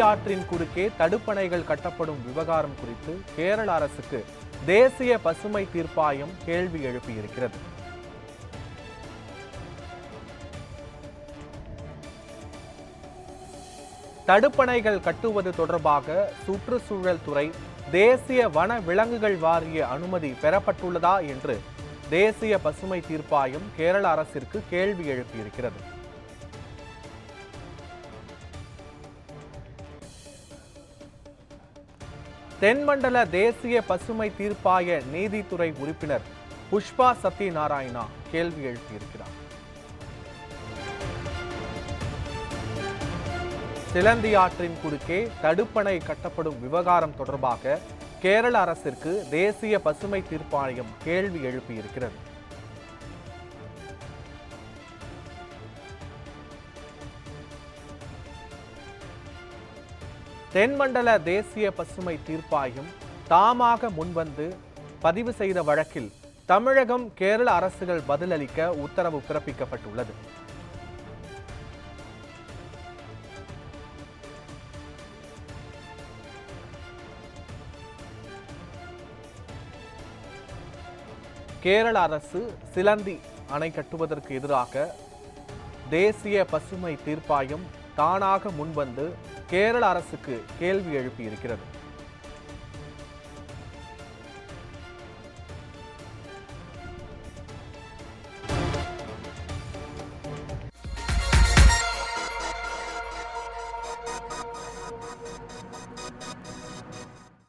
ஆற்றின் குறுக்கே தடுப்பணைகள் கட்டப்படும் விவகாரம் குறித்து கேரள அரசுக்கு தேசிய பசுமை தீர்ப்பாயம் கேள்வி எழுப்பியிருக்கிறது. தடுப்பணைகள் கட்டுவது தொடர்பாக சுற்றுச்சூழல் துறை தேசிய வன விலங்குகள் வாரிய அனுமதி பெறப்பட்டுள்ளதா என்று தேசிய பசுமை தீர்ப்பாயம் கேரள அரசிற்கு கேள்வி எழுப்பியிருக்கிறது. தென்மண்டல தேசிய பசுமை தீர்ப்பாய நீதித்துறை உறுப்பினர் புஷ்பா சத்யநாராயணா கேள்வி எழுப்பியிருக்கிறார். சிலந்தி ஆற்றின் குறுக்கே தடுப்பணை கட்டப்படும் விவகாரம் தொடர்பாக கேரள அரசிற்கு தேசிய பசுமை தீர்ப்பாயம் கேள்வி எழுப்பியிருக்கிறது. தென்மண்டல தேசிய பசுமை தீர்ப்பாயம் தாமாக முன்வந்து பதிவு செய்த வழக்கில் தமிழகம் கேரள அரசுகள் பதிலளிக்க உத்தரவு பிறப்பிக்கப்பட்டுள்ளது. கேரள அரசு சிலந்தி அணை கட்டுவதற்கு எதிராக தேசிய பசுமை தீர்ப்பாயம் தானாக முன்வந்து கேரள அரசுக்கு கேள்வி எழுப்பியிருக்கிறது.